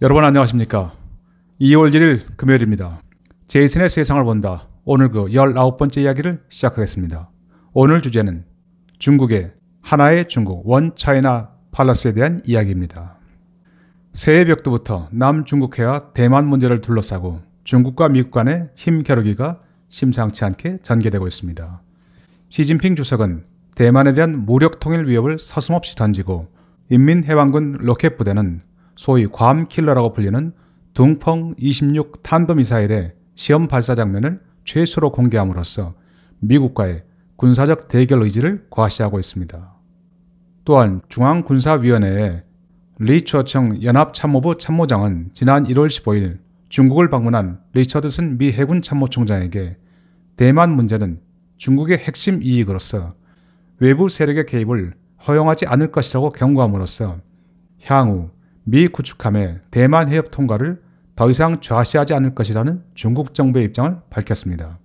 여러분 안녕하십니까. 2월 1일 금요일입니다. 제이슨의 세상을 본다. 오늘 그 19번째 이야기를 시작하겠습니다. 오늘 주제는 중국의 하나의 중국 원 차이나 팔러스에 대한 이야기입니다. 새해 벽두부터 남중국해와 대만 문제를 둘러싸고 중국과 미국 간의 힘 겨루기가 심상치 않게 전개되고 있습니다. 시진핑 주석은 대만에 대한 무력 통일 위협을 서슴없이 던지고 인민해방군 로켓 부대는 소위 괌 킬러라고 불리는 둥펑 26 탄도미사일의 시험 발사 장면을 최초로 공개함으로써 미국과의 군사적 대결 의지를 과시하고 있습니다. 또한 중앙군사위원회의 리처청 연합참모부 참모장은 지난 1월 15일 중국을 방문한 리처드슨 미 해군 참모총장에게 대만 문제는 중국의 핵심 이익으로서 외부 세력의 개입을 허용하지 않을 것이라고 경고함으로써 향후 미 구축함의 대만 해협 통과를 더 이상 좌시하지 않을 것이라는 중국 정부의 입장을 밝혔습니다.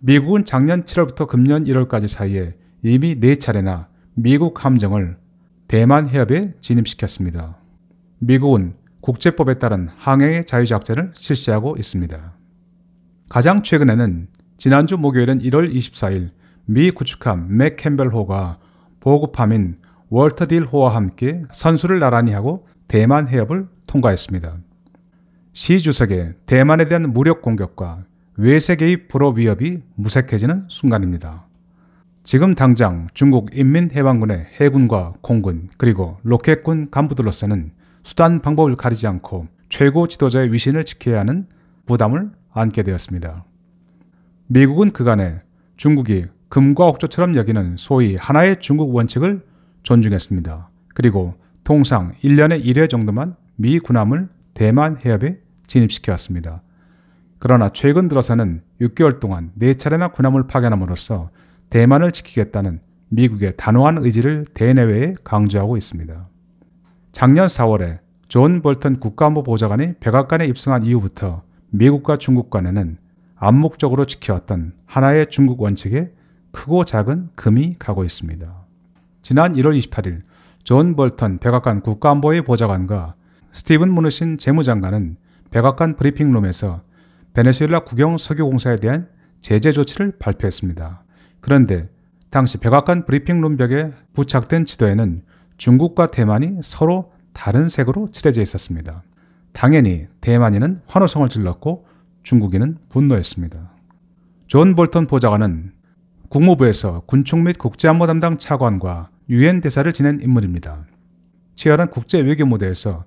미국은 작년 7월부터 금년 1월까지 사이에 이미 4차례나 미국 함정을 대만 해협에 진입시켰습니다. 미국은 국제법에 따른 항해의 자유작전을 실시하고 있습니다. 가장 최근에는 지난주 목요일은 1월 24일 미 구축함 맥 캠벨호가 보급함인 월터 딜 호와 함께 선수를 나란히 하고 대만 해협을 통과했습니다. 시 주석의 대만에 대한 무력 공격과 외세 개입 불허 위협이 무색해지는 순간입니다. 지금 당장 중국 인민해방군의 해군과 공군 그리고 로켓군 간부들로서는 수단 방법을 가리지 않고 최고 지도자의 위신을 지켜야 하는 부담을 안게 되었습니다. 미국은 그간에 중국이 금과 옥조처럼 여기는 소위 하나의 중국 원칙을 존중했습니다. 그리고 통상 1년에 1회 정도만 미 군함을 대만 해협에 진입시켜 왔습니다. 그러나 최근 들어서는 6개월 동안 4차례나 군함을 파견함으로써 대만을 지키겠다는 미국의 단호한 의지를 대내외에 강조하고 있습니다. 작년 4월에 존 볼턴 국가안보 보좌관이 백악관에 입성한 이후부터 미국과 중국 간에는 암묵적으로 지켜왔던 하나의 중국 원칙에 크고 작은 금이 가고 있습니다. 지난 1월 28일 존 볼턴 백악관 국가안보의 보좌관과 스티븐 무누신 재무장관은 백악관 브리핑룸에서 베네수엘라 국영 석유공사에 대한 제재 조치를 발표했습니다. 그런데 당시 백악관 브리핑룸 벽에 부착된 지도에는 중국과 대만이 서로 다른 색으로 칠해져 있었습니다. 당연히 대만인은 환호성을 질렀고 중국인은 분노했습니다. 존 볼턴 보좌관은 국무부에서 군축 및 국제안보 담당 차관과 유엔 대사를 지낸 인물입니다. 치열한 국제 외교 무대에서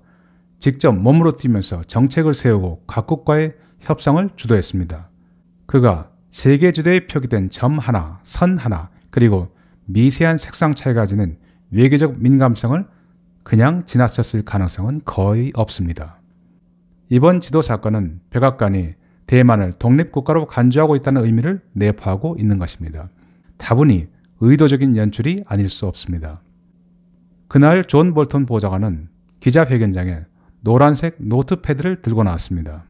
직접 몸으로 뛰면서 정책을 세우고 각국과의 협상을 주도했습니다. 그가 세계 지도에 표기된 점 하나, 선 하나, 그리고 미세한 색상 차이가 지는 외교적 민감성을 그냥 지나쳤을 가능성은 거의 없습니다. 이번 지도 사건은 백악관이 대만을 독립국가로 간주하고 있다는 의미를 내포하고 있는 것입니다. 다분히 의도적인 연출이 아닐 수 없습니다. 그날 존 볼턴 보좌관은 기자회견장에 노란색 노트패드를 들고 나왔습니다.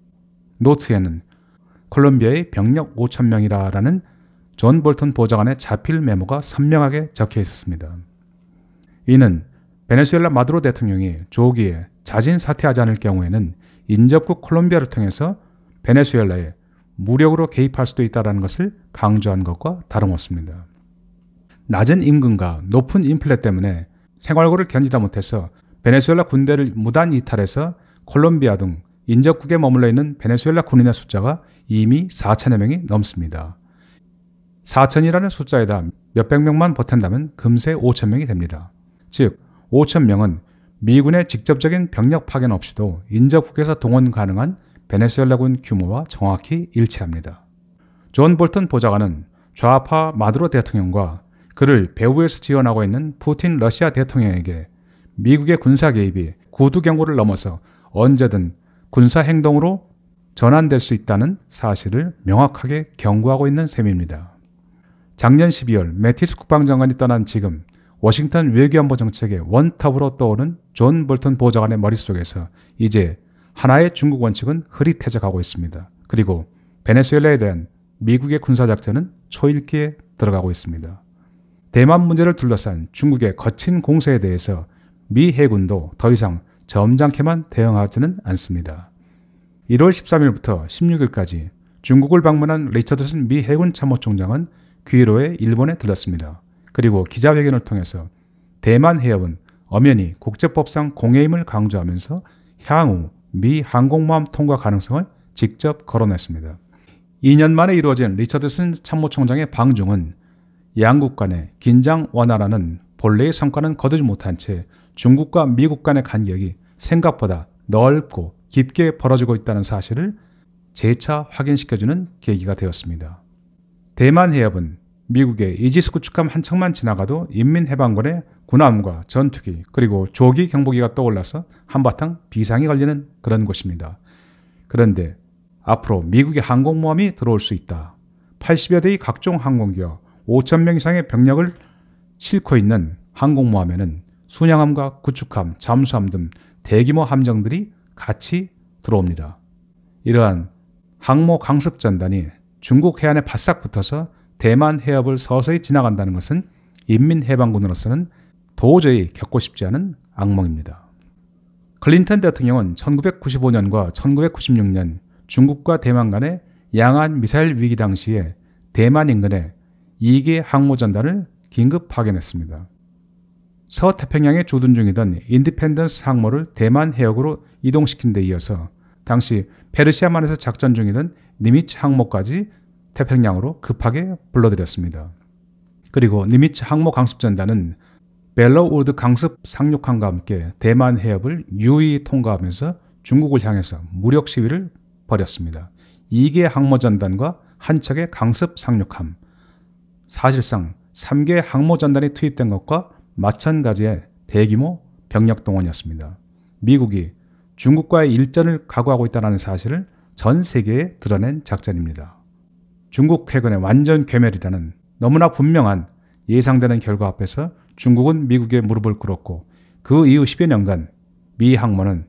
노트에는 콜롬비아의 병력 5천명이라는 존 볼턴 보좌관의 자필 메모가 선명하게 적혀 있었습니다. 이는 베네수엘라 마두로 대통령이 조기에 자진 사퇴하지 않을 경우에는 인접국 콜롬비아를 통해서 베네수엘라에 무력으로 개입할 수도 있다는 것을 강조한 것과 다름없습니다. 낮은 임금과 높은 인플레 때문에 생활고를 견디다 못해서 베네수엘라 군대를 무단 이탈해서 콜롬비아 등 인접국에 머물러 있는 베네수엘라 군인의 숫자가 이미 4천여 명이 넘습니다. 4천이라는 숫자에다 몇백 명만 보탠다면 금세 5천 명이 됩니다. 즉 5천 명은 미군의 직접적인 병력 파견 없이도 인접국에서 동원 가능한 베네수엘라군 규모와 정확히 일치합니다. 존 볼턴 보좌관은 좌파 마두로 대통령과 그를 배후에서 지원하고 있는 푸틴 러시아 대통령에게 미국의 군사 개입이 구두 경고를 넘어서 언제든 군사 행동으로 전환될 수 있다는 사실을 명확하게 경고하고 있는 셈입니다. 작년 12월 매티스 국방장관이 떠난 지금 워싱턴 외교안보 정책의 원탑으로 떠오른 존 볼턴 보좌관의 머릿속에서 이제 하나의 중국 원칙은 흐릿해져 가고 있습니다. 그리고 베네수엘라에 대한 미국의 군사작전은 초읽기에 들어가고 있습니다. 대만 문제를 둘러싼 중국의 거친 공세에 대해서 미 해군도 더 이상 점잖게만 대응하지는 않습니다. 1월 13일부터 16일까지 중국을 방문한 리처드슨 미 해군 참모총장은 귀로에 일본에 들렀습니다. 그리고 기자회견을 통해서 대만 해협은 엄연히 국제법상 공해임을 강조하면서 향후 미 항공모함 통과 가능성을 직접 거론했습니다. 2년 만에 이루어진 리처드슨 참모총장의 방중은 양국 간의 긴장 완화라는 본래의 성과는 거두지 못한 채 중국과 미국 간의 간격이 생각보다 넓고 깊게 벌어지고 있다는 사실을 재차 확인시켜주는 계기가 되었습니다. 대만 해협은 미국의 이지스 구축함 한 척만 지나가도 인민해방군의 군함과 전투기 그리고 조기 경보기가 떠올라서 한바탕 비상이 걸리는 그런 곳입니다. 그런데 앞으로 미국의 항공모함이 들어올 수 있다. 80여 대의 각종 항공기와 5천 명 이상의 병력을 싣고 있는 항공모함에는 순양함과 구축함, 잠수함 등 대규모 함정들이 같이 들어옵니다. 이러한 항모 강습 전단이 중국 해안에 바싹 붙어서 대만 해협을 서서히 지나간다는 것은 인민해방군으로서는 도저히 겪고 싶지 않은 악몽입니다. 클린턴 대통령은 1995년과 1996년 중국과 대만 간의 양안 미사일 위기 당시에 대만 인근에 2개 항모 전단을 긴급 파견했습니다. 서태평양에 주둔 중이던 인디펜던스 항모를 대만 해역으로 이동시킨 데 이어서 당시 페르시아만에서 작전 중이던 니미츠 항모까지 태평양으로 급하게 불러들였습니다. 그리고 니미츠 항모 강습 전단은 벨러우드 강습 상륙함과 함께 대만 해협을 유의 통과하면서 중국을 향해서 무력 시위를 벌였습니다. 2개 항모 전단과 한 척의 강습 상륙함. 사실상 3개 항모 전단이 투입된 것과 마찬가지의 대규모 병력 동원이었습니다. 미국이 중국과의 일전을 각오하고 있다는 사실을 전 세계에 드러낸 작전입니다. 중국 해군의 완전 괴멸이라는 너무나 분명한 예상되는 결과 앞에서 중국은 미국의 무릎을 꿇었고 그 이후 10여 년간 미 항모는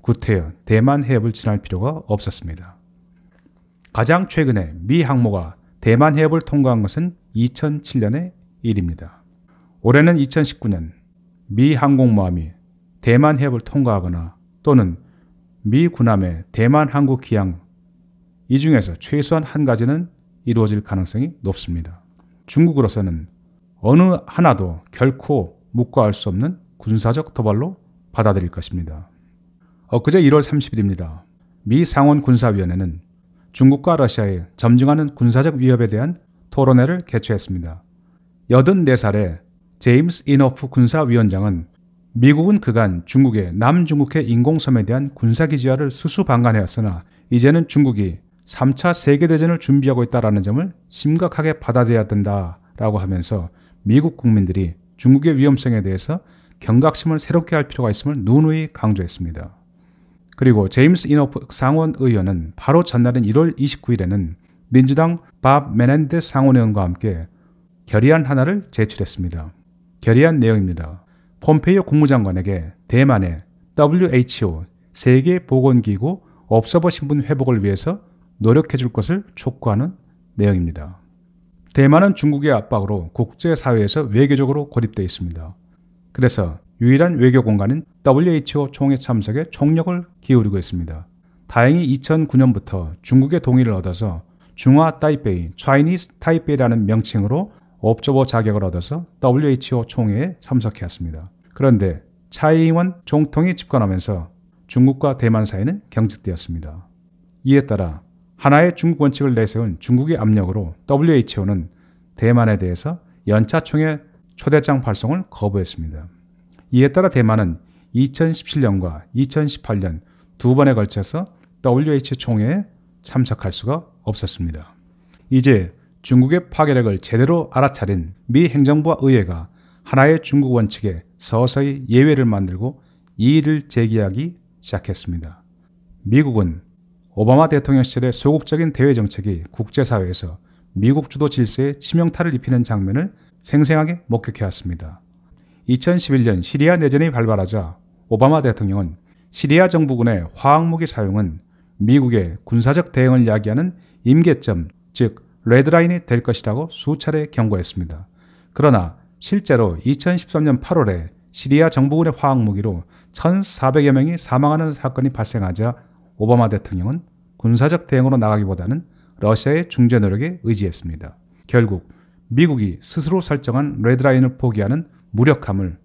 구태여 대만 해협을 지날 필요가 없었습니다. 가장 최근에 미 항모가 대만 해협을 통과한 것은 2007년의 일입니다. 올해는 2019년 미 항공모함이 대만 해협을 통과하거나 또는 미 군함의 대만 항구 기항 이 중에서 최소한 한 가지는 이루어질 가능성이 높습니다. 중국으로서는 어느 하나도 결코 묵과할 수 없는 군사적 도발로 받아들일 것입니다. 엊그제 1월 30일입니다. 미 상원 군사위원회는 중국과 러시아의 점증하는 군사적 위협에 대한 토론회를 개최했습니다. 84살의 제임스 이너프 군사위원장은 미국은 그간 중국의 남중국해 인공섬에 대한 군사기지화를 수수방관해왔으나 이제는 중국이 3차 세계대전을 준비하고 있다는 점을 심각하게 받아들여야 된다라고 하면서 미국 국민들이 중국의 위험성에 대해서 경각심을 새롭게 할 필요가 있음을 누누이 강조했습니다. 그리고 제임스 이너프 상원 의원은 바로 전날인 1월 29일에는 민주당 밥 메넨데 상원의원과 함께 결의안 하나를 제출했습니다. 결의안 내용입니다. 폼페이오 국무장관에게 대만의 WHO 세계보건기구 업서버 신분 회복을 위해서 노력해 줄 것을 촉구하는 내용입니다. 대만은 중국의 압박으로 국제사회에서 외교적으로 고립되어 있습니다. 그래서 유일한 외교 공간인 WHO 총회 참석에 총력을 기울이고 있습니다. 다행히 2009년부터 중국의 동의를 얻어서 중화 타이페이, Chinese Taipei라는 명칭으로 업저버 자격을 얻어서 WHO 총회에 참석해왔습니다. 그런데 차이잉원 총통이 집권하면서 중국과 대만 사이는 경직되었습니다. 이에 따라 하나의 중국 원칙을 내세운 중국의 압력으로 WHO는 대만에 대해서 연차 총회 초대장 발송을 거부했습니다. 이에 따라 대만은 2017년과 2018년 두 번에 걸쳐서 WHO 총회에 참석할 수가 없었습니다. 이제 중국의 파괴력을 제대로 알아차린 미 행정부와 의회가 하나의 중국 원칙에 서서히 예외를 만들고 이의를 제기하기 시작했습니다. 미국은 오바마 대통령 시절의 소극적인 대외 정책이 국제사회에서 미국 주도 질서에 치명타를 입히는 장면을 생생하게 목격해왔습니다. 2011년 시리아 내전이 발발하자 오바마 대통령은 시리아 정부군의 화학무기 사용은 미국의 군사적 대응을 야기하는 임계점, 즉 레드라인이 될 것이라고 수차례 경고했습니다. 그러나 실제로 2013년 8월에 시리아 정부군의 화학 무기로 1,400여 명이 사망하는 사건이 발생하자 오바마 대통령은 군사적 대응으로 나가기보다는 러시아의 중재 노력에 의지했습니다. 결국 미국이 스스로 설정한 레드라인을 포기하는 무력함을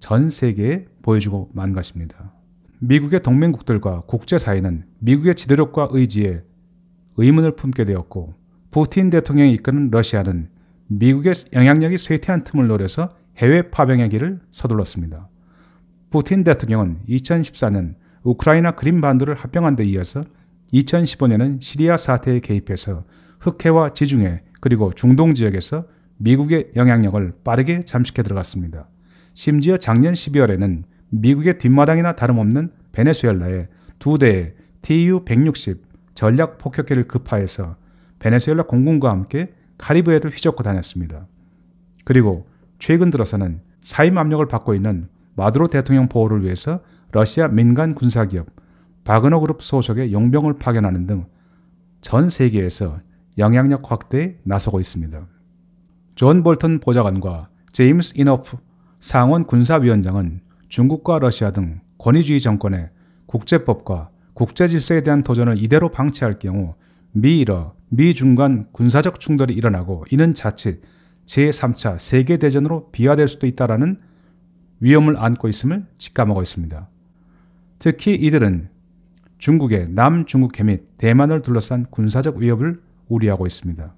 전 세계에 보여주고 만 것입니다. 미국의 동맹국들과 국제사회는 미국의 지도력과 의지에 의문을 품게 되었고 푸틴 대통령이 이끄는 러시아는 미국의 영향력이 쇠퇴한 틈을 노려서 해외 파병의 길을 서둘렀습니다. 푸틴 대통령은 2014년 우크라이나 그린반도를 합병한 데 이어서 2015년은 시리아 사태에 개입해서 흑해와 지중해 그리고 중동 지역에서 미국의 영향력을 빠르게 잠식해 들어갔습니다. 심지어 작년 12월에는 미국의 뒷마당이나 다름없는 베네수엘라에 두 대의 TU-160 전략 폭격기를 급파해서 베네수엘라 공군과 함께 카리브해를 휘젓고 다녔습니다. 그리고 최근 들어서는 사임 압력을 받고 있는 마두로 대통령 보호를 위해서 러시아 민간 군사기업 바그너 그룹 소속의 용병을 파견하는 등 전 세계에서 영향력 확대에 나서고 있습니다. 존 볼턴 보좌관과 제임스 이너프 상원 군사위원장은 중국과 러시아 등 권위주의 정권의 국제법과 국제 질서에 대한 도전을 이대로 방치할 경우 미일어, 미중 간 군사적 충돌이 일어나고 이는 자칫 제3차 세계대전으로 비화될 수도 있다라는 위험을 안고 있음을 직감하고 있습니다. 특히 이들은 중국의 남중국해 및 대만을 둘러싼 군사적 위협을 우려하고 있습니다.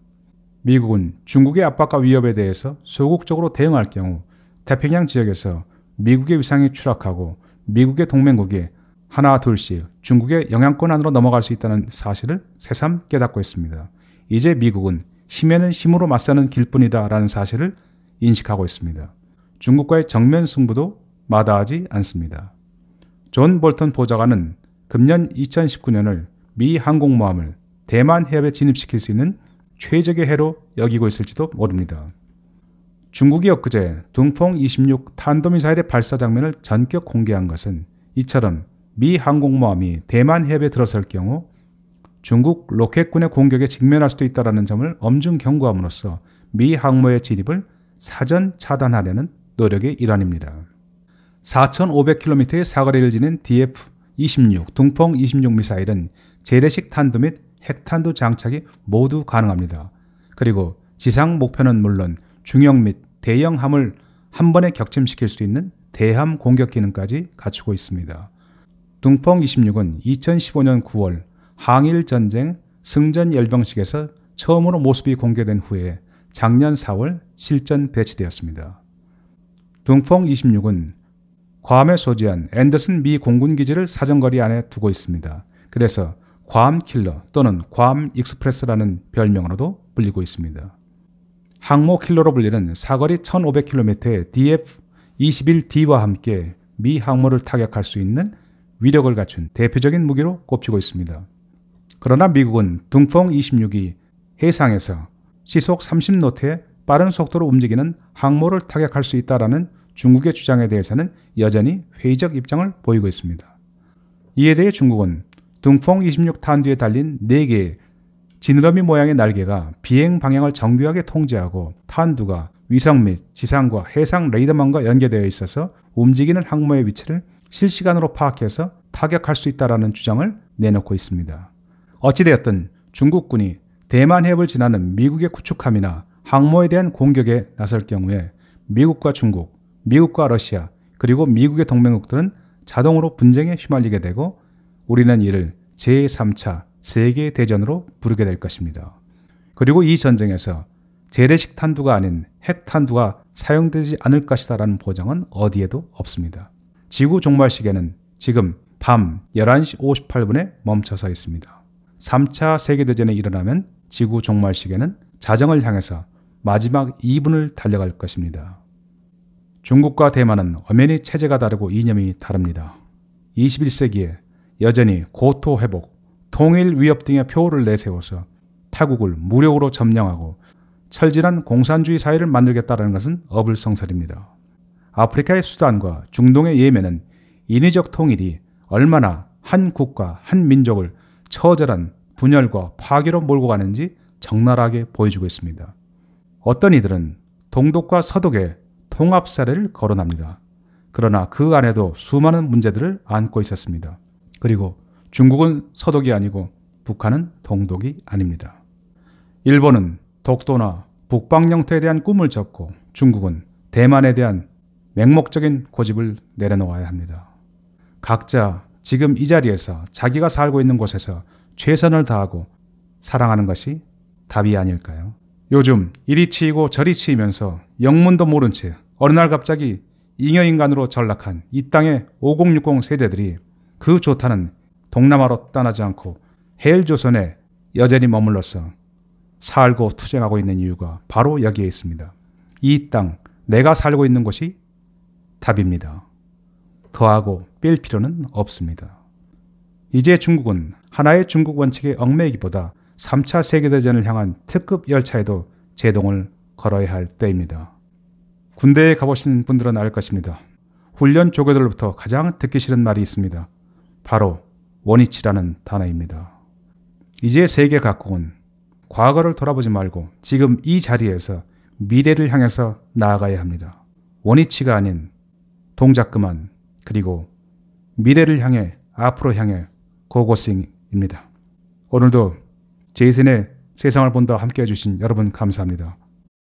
미국은 중국의 압박과 위협에 대해서 소극적으로 대응할 경우 태평양 지역에서 미국의 위상이 추락하고 미국의 동맹국이 하나 둘씩 중국의 영향권 안으로 넘어갈 수 있다는 사실을 새삼 깨닫고 있습니다. 이제 미국은 힘에는 힘으로 맞서는 길뿐이다라는 사실을 인식하고 있습니다. 중국과의 정면 승부도 마다하지 않습니다. 존 볼턴 보좌관은 금년 2019년을 미 항공모함을 대만 해협에 진입시킬 수 있는 최적의 해로 여기고 있을지도 모릅니다. 중국이 엊그제 둥퐁 26 탄도미사일의 발사 장면을 전격 공개한 것은 이처럼 미 항공모함이 대만 해협에 들어설 경우 중국 로켓군의 공격에 직면할 수도 있다는 점을 엄중 경고함으로써 미 항모의 진입을 사전 차단하려는 노력의 일환입니다. 4,500km의 사거리를 지닌 DF-26 둥펑 26 미사일은 재래식 탄두 및 핵탄두 장착이 모두 가능합니다. 그리고 지상 목표는 물론 중형 및 대형 함을 한 번에 격침시킬 수 있는 대함 공격 기능까지 갖추고 있습니다. 둥펑 26은 2015년 9월 항일 전쟁 승전 열병식에서 처음으로 모습이 공개된 후에 작년 4월 실전 배치되었습니다. 둥펑 26은 괌에 소지한 앤더슨 미 공군 기지를 사정거리 안에 두고 있습니다. 그래서 괌 킬러 또는 괌 익스프레스라는 별명으로도 불리고 있습니다. 항모 킬러로 불리는 사거리 1500km의 DF-21D와 함께 미 항모를 타격할 수 있는 위력을 갖춘 대표적인 무기로 꼽히고 있습니다. 그러나 미국은 둥펑 26이 해상에서 시속 30노트의 빠른 속도로 움직이는 항모를 타격할 수 있다라는 중국의 주장에 대해서는 여전히 회의적 입장을 보이고 있습니다. 이에 대해 중국은 둥펑 26 탄두에 달린 4개의 지느러미 모양의 날개가 비행 방향을 정교하게 통제하고 탄두가 위성 및 지상과 해상 레이더망과 연계되어 있어서 움직이는 항모의 위치를 실시간으로 파악해서 타격할 수 있다라는 주장을 내놓고 있습니다. 어찌되었든 중국군이 대만 해협을 지나는 미국의 구축함이나 항모에 대한 공격에 나설 경우에 미국과 중국, 미국과 러시아, 그리고 미국의 동맹국들은 자동으로 분쟁에 휘말리게 되고 우리는 이를 제3차 세계 대전으로 부르게 될 것입니다. 그리고 이 전쟁에서 재래식 탄두가 아닌 핵 탄두가 사용되지 않을 것이다라는 보장은 어디에도 없습니다. 지구 종말 시계는 지금 밤 11시 58분에 멈춰 서 있습니다. 3차 세계대전이 일어나면 지구 종말 시계는 자정을 향해서 마지막 2분을 달려갈 것입니다. 중국과 대만은 엄연히 체제가 다르고 이념이 다릅니다. 21세기에 여전히 고토 회복, 통일 위협 등의 표를 내세워서 타국을 무력으로 점령하고 철진한 공산주의 사회를 만들겠다는 것은 어불성설입니다. 아프리카의 수단과 중동의 예멘은 인위적 통일이 얼마나 한 국가, 한 민족을 처절한 분열과 파괴로 몰고 가는지 적나라하게 보여주고 있습니다. 어떤 이들은 동독과 서독의 통합 사례를 거론합니다. 그러나 그 안에도 수많은 문제들을 안고 있었습니다. 그리고 중국은 서독이 아니고 북한은 동독이 아닙니다. 일본은 독도나 북방 영토에 대한 꿈을 접고 중국은 대만에 대한 맹목적인 고집을 내려놓아야 합니다. 각자 지금 이 자리에서 자기가 살고 있는 곳에서 최선을 다하고 사랑하는 것이 답이 아닐까요? 요즘 이리 치이고 저리 치이면서 영문도 모른 채 어느 날 갑자기 잉여인간으로 전락한 이 땅의 5060 세대들이 그 좋다는 동남아로 떠나지 않고 헬조선에 여전히 머물러서 살고 투쟁하고 있는 이유가 바로 여기에 있습니다. 이 땅, 내가 살고 있는 곳이 답입니다. 더하고 뺄 필요는 없습니다. 이제 중국은 하나의 중국 원칙에 얽매이기보다 3차 세계대전을 향한 특급 열차에도 제동을 걸어야 할 때입니다. 군대에 가보신 분들은 알 것입니다. 훈련 조교들로부터 가장 듣기 싫은 말이 있습니다. 바로 원위치라는 단어입니다. 이제 세계 각국은 과거를 돌아보지 말고 지금 이 자리에서 미래를 향해서 나아가야 합니다. 원위치가 아닌 동작 그만 그리고 미래를 향해 앞으로 향해 고고싱입니다. 오늘도 제이슨의 세상을 본다 함께 해주신 여러분 감사합니다.